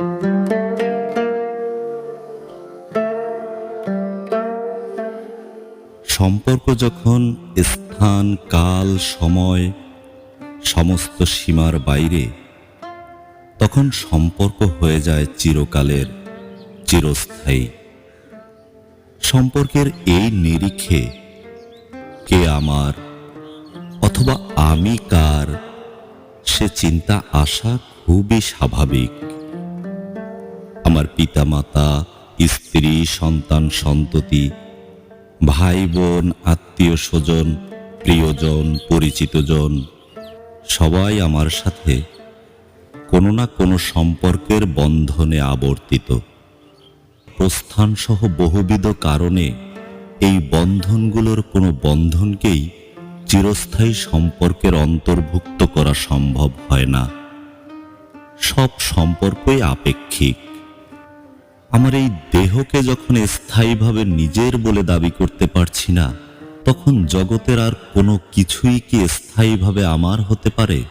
সম্পর্ক যখন স্থান, কাল, সময়, সমস্ত সীমার বাইরে, তখন সম্পর্ক হয়ে যায় চিরকালের, চিরস্থায়ী। সম্পর্কের এই নিরিখে কে আমার অথবা আমি কার, সে চিন্তা আসা খুবই স্বাভাবিক। আমার পিতামাতা, স্ত্রী, সন্তান, সন্ততি ভাই বোন আত্মীয় স্বজন, প্রিয়জন, পরিচিতজন, সবাই আমার সাথে কোনো না কোনো সম্পর্কের বন্ধনে আবর্তিত। প্রস্থানসহ বহুবিধ কারণে এই বন্ধনগুলোর কোনো বন্ধনকেই চিরস্থায়ী সম্পর্কের অন্তর্ভুক্ত করা সম্ভব হয় না। সব সম্পর্কই আপেক্ষিক। আমার এই দেহকে যখন স্থায়ীভাবে নিজের বলে দাবি করতে পারছি না, তখন জগতের আর কোনো কিছুই কি স্থায়ীভাবে আমার হতে পারে?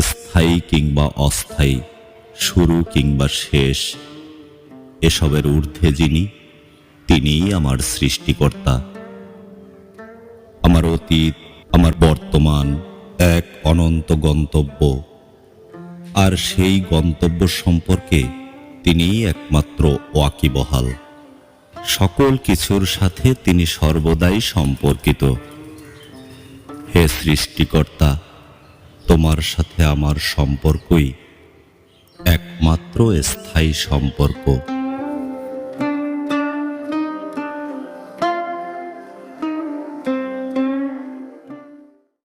স্থায়ী কিংবা অস্থায়ী, শুরু কিংবা শেষ, এসবের ঊর্ধ্বে যিনি, তিনিই আমার সৃষ্টিকর্তা। আমার অতীত, আমার বর্তমান এক অনন্ত গন্তব্য। আর সেই গন্তব্য সম্পর্কে তিনিই একমাত্র ওয়াকিবহাল। সকল কিছুর সাথে তিনি সর্বদাই সম্পর্কিত। হে সৃষ্টিকর্তা, তোমার সাথে আমার সম্পর্কই একমাত্র স্থায়ী সম্পর্ক।